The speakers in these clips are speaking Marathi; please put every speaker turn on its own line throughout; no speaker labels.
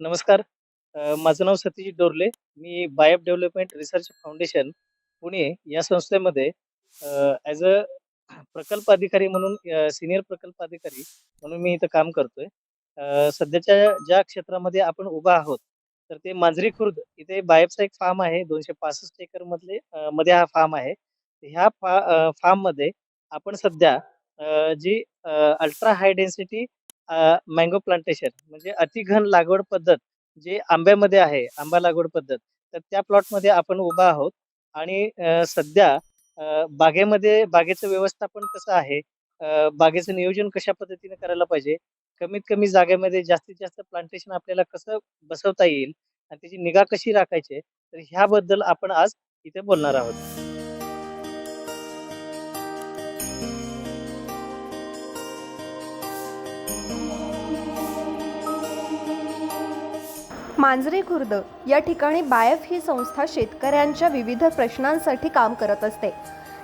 नमस्कार. माझं नाव सतीश डोरले. मी BAIF development research foundation, Pune या संस्थेमध्ये ॲज अ प्रकल्प अधिकारी म्हणून सिनियर प्रकल्प अधिकारी म्हणून मी इथं काम करतोय. सध्याच्या ज्या क्षेत्रामध्ये आपण उभा आहोत, तर ते मांजरी खुर्द इथे बायपचा एक फार्म आहे. दोनशे पासष्ट एकर मधले मध्ये हा फार्म आहे. ह्या फा फार्ममध्ये आपण सध्या जी ultra high density mango plantation म्हणजे अतिघन लागवड पद्धत जे आंब्यामध्ये आहे, आंबा लागवड पद्धत, तर त्या प्लॉटमध्ये आपण उभा आहोत आणि सध्या बागेमध्ये बागेचं व्यवस्थापन कसं आहे, बागेचं नियोजन कशा पद्धतीने करायला पाहिजे, कमीत कमी जागेमध्ये जास्तीत जास्त प्लांटेशन आपल्याला कसं बसवता येईल? आणि त्याची निगा कशी राखायची, तर ह्याबद्दल आपण आज इथे बोलणार आहोत.
मांजरी खुर्द या ठिकाणी बायफ ही संस्था शेतकऱ्यांच्या विविध प्रश्नांसाठी काम करत असते.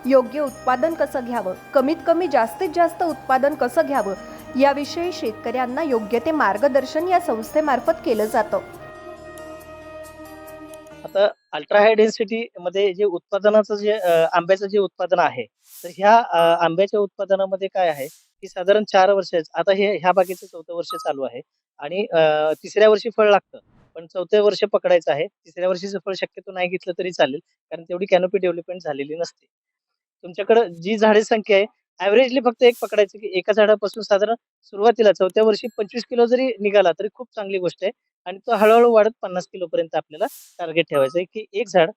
योग्य उत्पादन कसं घ्यावं? कमीत कमी जास्तीत जास्त उत्पादन कसं घ्यावं? याविषयी शेतकऱ्यांना योग्य ते मार्गदर्शन या संस्थेमार्फत केलं जातं.
आता अल्ट्रा हाय डेन्सिटी मध्ये जे उत्पादनाचं जे आंब्याचं जे उत्पादन आहे, तर ह्या आंब्याच्या उत्पादनामध्ये काय आहे, की साधारण चार वर्ष आता हे ह्या बागेचं चौथं वर्ष चालू आहे आणि तिसऱ्या वर्षी फळ लागतं. पण चौथ्या वर्ष पकडायचं आहे. तिसऱ्या वर्षीचं फळ शक्यतो नाही घेतलं तरी चालेल, कारण तेवढी कॅनोपी डेव्हलपमेंट झालेली नसते. तुमच्याकडं जी झाडे संख्या आहे, ऍव्हरेजली फक्त एक पकडायचं, की एका झाडापासून साधारण सुरुवातीला चौथ्या वर्षी 25 किलो जरी निघाला, तरी खूप चांगली गोष्ट आहे आणि तो हळूहळू वाढत 50 किलोपर्यंत आपल्याला टार्गेट ठेवायचं आहे, की एक झाड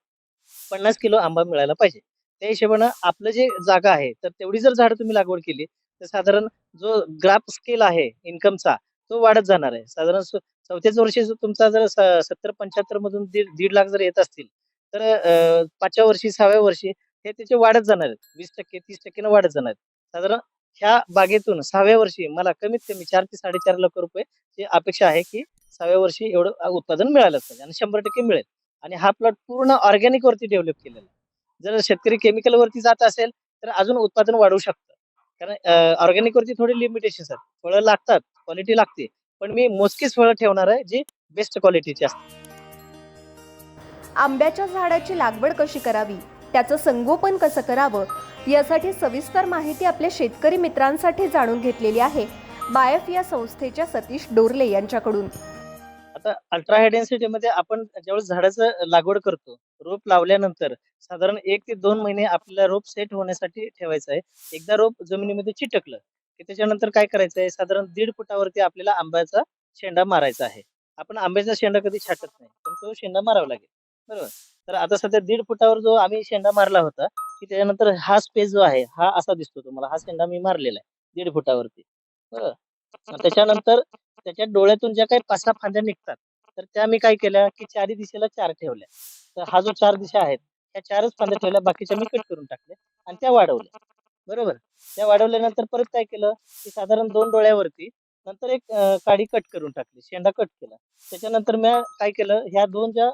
50 किलो आंबा मिळायला पाहिजे. त्या हिशोबानं आपलं जे जागा आहे, तर तेवढी जर झाडं तुम्ही लागवड केली, तर साधारण जो ग्राफ स्केल आहे इन्कमचा, तो वाढत जाणार आहे. साधारण चौथ्याच वर्षी जर तुमचा जर स 70-75 मधून दीड दीड लाख जर येत असतील, तर पाचव्या वर्षी, सहाव्या वर्षी हे त्याचे वाढत जाणार आहेत. वीस टक्के तीस टक्केनं वाढत जाणार आहेत. साधारण ह्या बागेतून सहाव्या वर्षी मला कमीत कमी चार ते 4.5 लाख रुपये ची अपेक्षा आहे, की सहाव्या वर्षी एवढं उत्पादन मिळालंच पाहिजे आणि 100% मिळेल. आणि हा प्लॉट पूर्ण ऑर्गॅनिक वरती डेव्हलप केलेला आहे. जर शेतकरी केमिकल वरती जात असेल, तर अजून उत्पादन वाढवू शकतो कारण ऑर्गॅनिक वरती थोडी लिमिटेशन आहेत. फळं लागतात, क्वालिटी लागते. पण मी मोजकीच फळं ठेवणार आहे, जी बेस्ट क्वालिटीची असते.
आंब्याच्या झाडाची लागवड कशी करावी? त्याचं संगोपन कसं करावं? यासाठी सविस्तर माहिती आपल्या शेतकरी मित्रांसाठी जाणून घेतलेली आहे. बायफ या संस्थेच्या सतीश डोरले यांच्याकडून.
आता अल्ट्रा हाय डेन्सिटीमध्ये आपण ज्यावेळेस झाडाचं लागवड करतो, रोप लावल्यानंतर साधारण एक ते दोन महिने आपल्याला रोप सेट होण्यासाठी ठेवायचं आहे. एकदा रोप जमिनीमध्ये चिटकलं, की त्याच्यानंतर काय करायचं आहे, साधारण दीड फुटावरती आपल्याला आंब्याचा शेंडा मारायचा आहे. आपण आंब्याचा शेंडा कधी छाटत नाही, पण तो शेंडा मारावा लागेल. बरोबर. तर आता सध्या दीड फुटावर जो आम्ही शेंडा मारला होता, की त्याच्यानंतर हा स्पेस जो आहे, हा असा दिसतो तुम्हाला. हा शेंडा मी मारलेला आहे दीड फुटावरती. बरोबर. त्याच्यानंतर त्याच्या डोळ्यातून ज्या काही 5-6 फांद्या निघतात, तर त्या मी काय केल्या, की चारी दिशेला चार ठेवल्या. तर हा जो चार दिशा आहेत, त्या चारच फांद्या ठेवल्या, बाकीच्या मी कट करून टाकल्या आणि त्या वाढवल्या. बरोबर. त्या वाढवल्यानंतर परत काय केलं, की साधारण दोन डोळ्यावरती नंतर एक काडी कट करून टाकली, शेंडा कट केला. त्याच्यानंतर मी काय केलं, ह्या दोन ज्या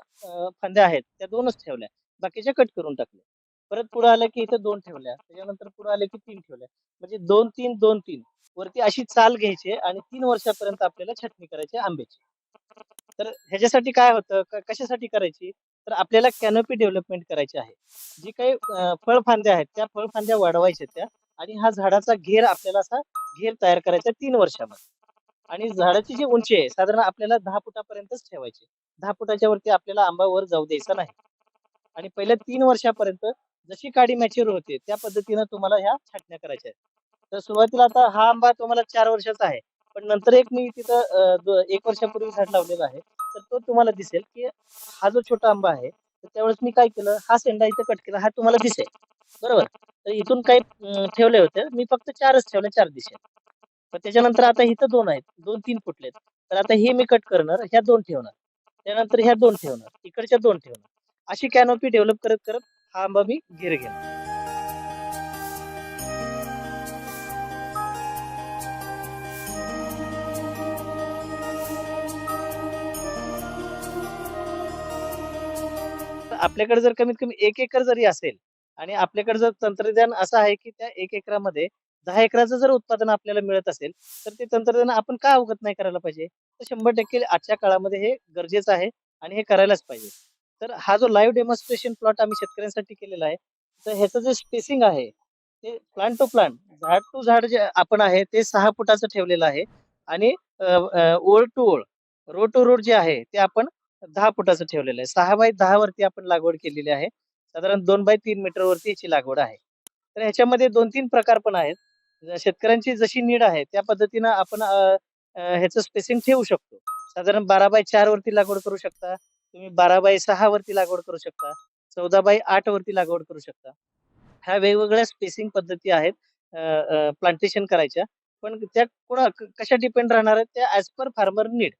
फांद्या आहेत, त्या दोनच ठेवल्या. बाकीच्या कट करून टाकल्या. परत पुढे आलं, की इथं दोन ठेवल्या. त्याच्यानंतर पुढे आले, की तीन ठेवल्या. म्हणजे 2-3, 2-3 वरती अशी चाल घ्यायची आणि तीन वर्षापर्यंत आपल्याला छाटणी करायची आंब्याची. तर ह्याच्यासाठी काय होतं, कशासाठी करायची? तर आपल्याला कॅनोपी डेव्हलपमेंट करायची आहे. जी काही फळफांद्या आहेत, त्या फळफांद्या वाढवायच्या त्या आणि हा झाडाचा घेर आपल्याला असा घेर तयार करायचा तीन वर्षामध्ये. आणि झाडाची जी उंची आहे, साधारण आपल्याला दहा फुटापर्यंतच ठेवायची. दहा फुटाच्या वरती आपल्याला आंबा वर जाऊ द्यायचा नाही. आणि पहिल्या तीन वर्षापर्यंत जशी काडी मॅच्युअर होते, त्या पद्धतीनं तुम्हाला ह्या छाटण्या करायच्या आहेत. तर सुरुवातीला आता हा आंबा तुम्हाला चार वर्षाचा आहे. पण नंतर एक मी तिथं एक वर्षापूर्वी झाड लावलेला आहे. तर तो तुम्हाला दिसेल, की हा जो छोटा आंबा आहे, तर त्यावेळेस मी काय केलं, हा सेंडा इथं कट केला. हा तुम्हाला दिसेल. बरोबर. तर इथून काही ठेवले होते. मी फक्त चारच ठेवले चार दिशे पण त्याच्यानंतर आता इथं दोन आहेत. 2-3 फुटलेत. तर आता हे मी कट करणार, ह्या दोन ठेवणार. त्यानंतर ह्या दोन ठेवणार, इकडच्या दोन ठेवणार. अशी कॅनोपी डेव्हलप करत, करत हा आंबा मी घेर घेणार. आपल्याकडे जर कमीत कमी एक एकर जरी असेल आणि आपल्याकडे जर तंत्रज्ञान असं आहे, की त्या एक एकरामध्ये दहा एकराचं जर उत्पादन आपल्याला मिळत असेल तर ते तंत्रज्ञान आपण का अवगत नाही करायला पाहिजे? तर शंभर टक्के आजच्या काळामध्ये हे गरजेचं आहे आणि हे करायलाच पाहिजे. तर हा जो लाईव्ह डेमॉन्स्ट्रेशन प्लॉट आम्ही शेतकऱ्यांसाठी केलेला आहे तर ह्याचं जे स्पेसिंग आहे ते प्लांट टू प्लांट झाड टू झाड जे आपण आहे ते सहा फुटाचं ठेवलेलं आहे आणि ओळ टू ओळ रोड टू रोड जे आहे ते आपण दहा फुटाचं ठेवलेलं आहे. सहा बाय दहा वरती आपण लागवड केलेली आहे. साधारण दोन बाय तीन मीटर वरती याची लागवड आहे. तर ह्याच्यामध्ये दोन तीन प्रकार पण आहेत. शेतकऱ्यांची जशी नीड आहे त्या पद्धतीनं आपण ह्याचं स्पेसिंग ठेवू शकतो. साधारण बारा बाय चार वरती लागवड करू शकता. तुम्ही बारा बाय सहा वरती लागवड करू शकता. चौदा बाय आठ वरती लागवड करू शकता. ह्या वेगवेगळ्या स्पेसिंग पद्धती आहेत प्लांटेशन करायच्या. पण त्या कोणा क- कशा डिपेंड राहणार आहेत? त्या ॲज पर फार्मर नीड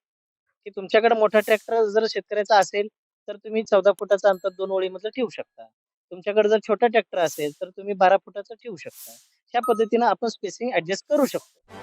की तुमच्याकडे मोठा ट्रॅक्टर जर शेतकऱ्याचा असेल तर तुम्ही चौदा फुटाचं अंतर दोन ओळीमधलं ठेवू शकता. तुमच्याकडे जर छोटा ट्रॅक्टर असेल तर तुम्ही बारा फुटाचं ठेवू शकता. ह्या पद्धतीनं आपण स्पेसिंग ऍडजस्ट करू शकतो.